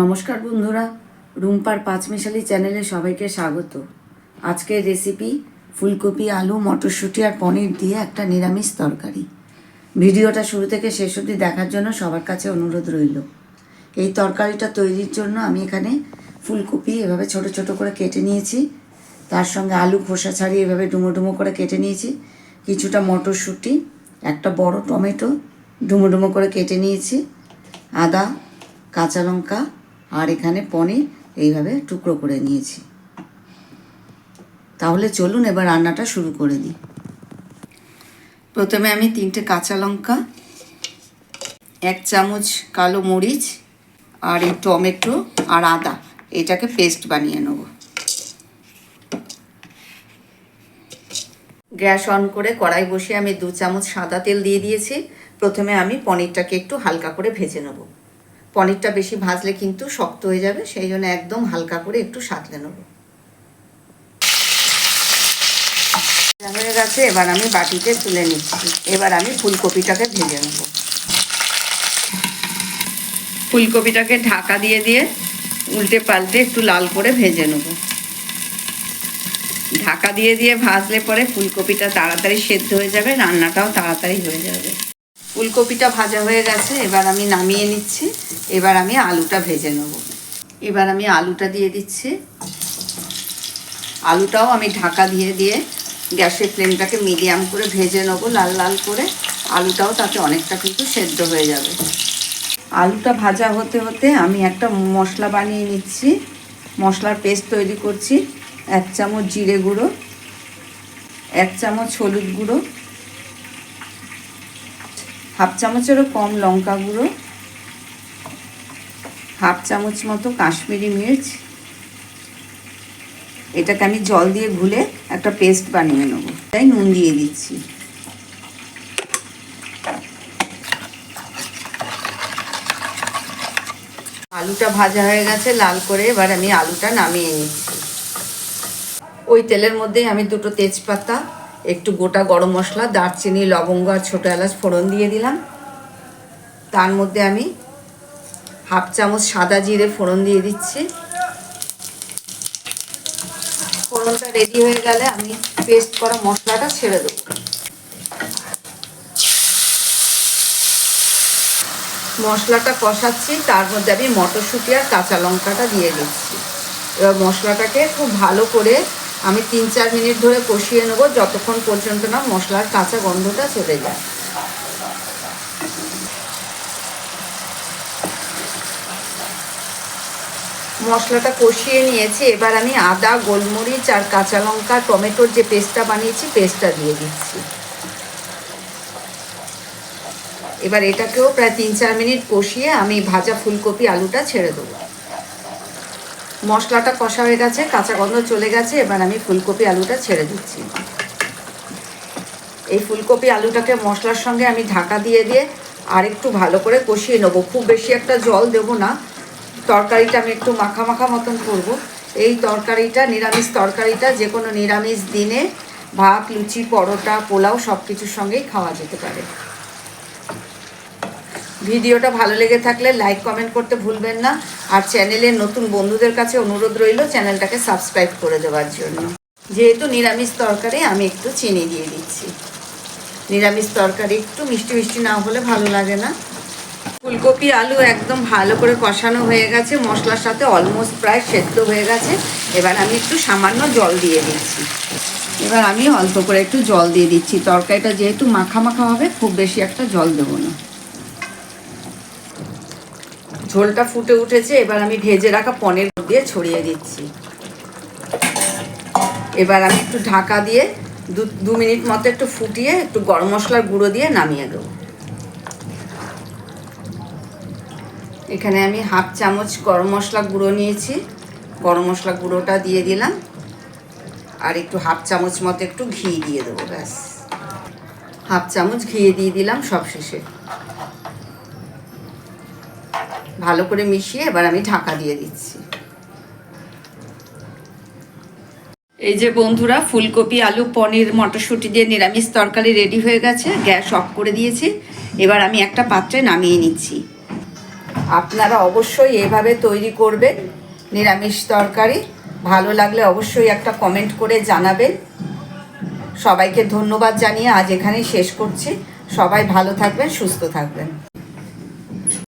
নমস্কার বন্ধুরা, রুম্পার পাঁচমিশালি চ্যানেলে সবাইকে স্বাগত। আজকের রেসিপি ফুলকপি, আলু, মটরশুঁটি আর পনির দিয়ে একটা নিরামিষ তরকারি। ভিডিওটা শুরু থেকে শেষ অবধি দেখার জন্য সবার কাছে অনুরোধ রইল। এই তরকারিটা তৈরির জন্য আমি এখানে ফুলকপি এভাবে ছোট ছোট করে কেটে নিয়েছি। তার সঙ্গে আলু খোসা ছাড়িয়ে এভাবে ডুমো ডুমো করে কেটে নিয়েছি। কিছুটা মটরশুঁটি, একটা বড় টমেটো, ডুমো ডুমো করে কেটে নিয়েছি। আদা, কাঁচা লঙ্কা আর এখানে পনির এইভাবে টুকরো করে নিয়েছি। তাহলে চলুন এবার রান্নাটা শুরু করে দিই। প্রথমে আমি তিনটে কাঁচা লঙ্কা, এক চামচ কালো মরিচ আর এই টমেটো আর আদা, এটাকে পেস্ট বানিয়ে নেব। গ্যাস অন করে কড়াই বসিয়ে আমি দু চামচ সাদা তেল দিয়ে দিয়েছি। প্রথমে আমি পনিরটাকে একটু হালকা করে ভেজে নেব। পনিরটা বেশি ভাজলে কিন্তু শক্ত হয়ে যাবে, সেই জন্য একদম হালকা করে একটু সাঁতলে নেব। হয়ে গেছে, এবার আমি বাটিতে তুলে নিচ্ছি। এবার আমি ফুলকপিটাকে ভেজে নেব। ফুলকপিটাকে ঢাকা দিয়ে দিয়ে উল্টে পাল্টে একটু লাল করে ভেজে নেব। ঢাকা দিয়ে দিয়ে ভাজলে পরে ফুলকপিটা তাড়াতাড়ি সেদ্ধ হয়ে যাবে, রান্নাটাও তাড়াতাড়ি হয়ে যাবে। ফুলকপিটা ভাজা হয়ে গেছে, এবার আমি নামিয়ে নিচ্ছি। এবার আমি আলুটা ভেজে নেব। এবার আমি আলুটা দিয়ে দিচ্ছি। আলুটাও আমি ঢাকা দিয়ে দিয়ে গ্যাসের ফ্লেমটাকে মিডিয়াম করে ভেজে নেব লাল লাল করে। আলুটাও তাতে অনেকটা কিন্তু সেদ্ধ হয়ে যাবে। আলুটা ভাজা হতে হতে আমি একটা মশলা বানিয়ে নিচ্ছি। মশলার পেস্ট তৈরি করছি। এক চামচ জিরে গুঁড়ো, এক চামচ হলুদ গুঁড়ো হাফ চামচেরও কম লঙ্কা গুঁড়ো, হাফ চামচ মতো কাশ্মীরি মির্চ। এটাকে আমি জল দিয়ে ঘুলে একটা পেস্ট বানিয়ে নেব। তাই নুন দিয়ে দিচ্ছি। আলুটা ভাজা হয়ে গেছে, লাল করে এবার আমি আলুটা নামিয়ে নিচ্ছি। ওই তেলের মধ্যেই আমি দুটো তেজপাতা একটু গোটা গরম মশলা, দারচিনি, লবঙ্গ আর ছোটো এলাচ ফোড়ন দিয়ে দিলাম। তার মধ্যে আমি হাফ চামচ সাদা জিরে ফোড়ন দিয়ে দিচ্ছি। ফোড়নটা রেডি হয়ে গেলে আমি পেস্ট করা মশলাটা ছেড়ে দেবো। মশলাটা কষাচ্ছি, তার মধ্যে আমি মটরশুঁটি আর কাঁচা লঙ্কাটা দিয়ে দিচ্ছি। এবার মশলাটাকে খুব ভালো করে আমি তিন চার মিনিট ধরে কষিয়ে নেব, যতক্ষণ পর্যন্ত না মশলার কাঁচা গন্ধটা চলে যায়। মশলাটা কষিয়ে নিয়েছি, এবার আমি আদা, গোলমরিচ আর কাঁচা লঙ্কা, টমেটোর যে পেস্টটা বানিয়েছি, পেস্টটা দিয়ে দিচ্ছি। এবার এটাকেও প্রায় তিন চার মিনিট কষিয়ে আমি ভাজা ফুলকপি আলুটা ছেড়ে দেবো। মশলাটা কষা হয়ে গেছে, কাঁচা গন্ধ চলে গেছে, এবার আমি ফুলকপি আলুটা ছেড়ে দিচ্ছি। এই ফুলকপি আলুটাকে মশলার সঙ্গে আমি ঢাকা দিয়ে দিয়ে আর একটু ভালো করে কষিয়ে নেব। খুব বেশি একটা জল দেবো না। তরকারিটা আমি একটু মাখা মাখা মতন করব। এই তরকারিটা, নিরামিষ তরকারিটা, যে কোনো নিরামিষ দিনে ভাত, লুচি, পরোটা, পোলাও সব কিছুর সঙ্গেই খাওয়া যেতে পারে। ভিডিওটা ভালো লেগে থাকলে লাইক, কমেন্ট করতে ভুলবেন না। আর চ্যানেলের নতুন বন্ধুদের কাছে অনুরোধ রইল, চ্যানেলটাকে সাবস্ক্রাইব করে দেওয়ার জন্য। যেহেতু নিরামিষ তরকারি, আমি একটু চিনি দিয়ে দিচ্ছি। নিরামিষ তরকারি একটু মিষ্টি মিষ্টি না হলে ভালো লাগে না। ফুলকপি, আলু একদম ভালো করে কষানো হয়ে গেছে। মশলার সাথে অলমোস্ট প্রায় সেদ্ধ হয়ে গেছে। এবার আমি একটু সামান্য জল দিয়ে দিচ্ছি। এবার আমি অল্প করে একটু জল দিয়ে দিচ্ছি। তরকারিটা যেহেতু মাখা মাখা হবে, খুব বেশি একটা জল দেবো না। ঝোলটা ফুটে উঠেছে, এবার আমি ভেজে রাখা পনির দিয়ে ছড়িয়ে দিচ্ছি। এবার আমি একটু ঢাকা দিয়ে দু দু মিনিট মতো একটু ফুটিয়ে একটু গরম মশলার গুঁড়ো দিয়ে নামিয়ে দেবো। এখানে আমি হাফ চামচ গরম মশলা গুঁড়ো নিয়েছি। গরম মশলা গুঁড়োটা দিয়ে দিলাম। আর একটু হাফ চামচ মতো একটু ঘি দিয়ে দেবো, ব্যাস। হাফ চামচ ঘি দিয়ে দিলাম সব শেষে। ভালো করে মিশিয়ে এবার আমি ঢাকা দিয়ে দিচ্ছি। এই যে বন্ধুরা ফুলকপি আলু পনির মটরশুঁটি দিয়ে নিরামিষ তরকারি রেডি হয়ে গেছে গ্যাস অফ করে দিয়েছি। এবার আমি একটা পাত্রে নামিয়ে নিচ্ছি। আপনারা অবশ্যই এভাবে তৈরি করবেন নিরামিষ তরকারি। ভালো লাগলে অবশ্যই একটা কমেন্ট করে জানাবেন। সবাইকে ধন্যবাদ জানিয়ে আজ এখানেই শেষ করছি। সবাই ভালো থাকবেন সুস্থ থাকবেন।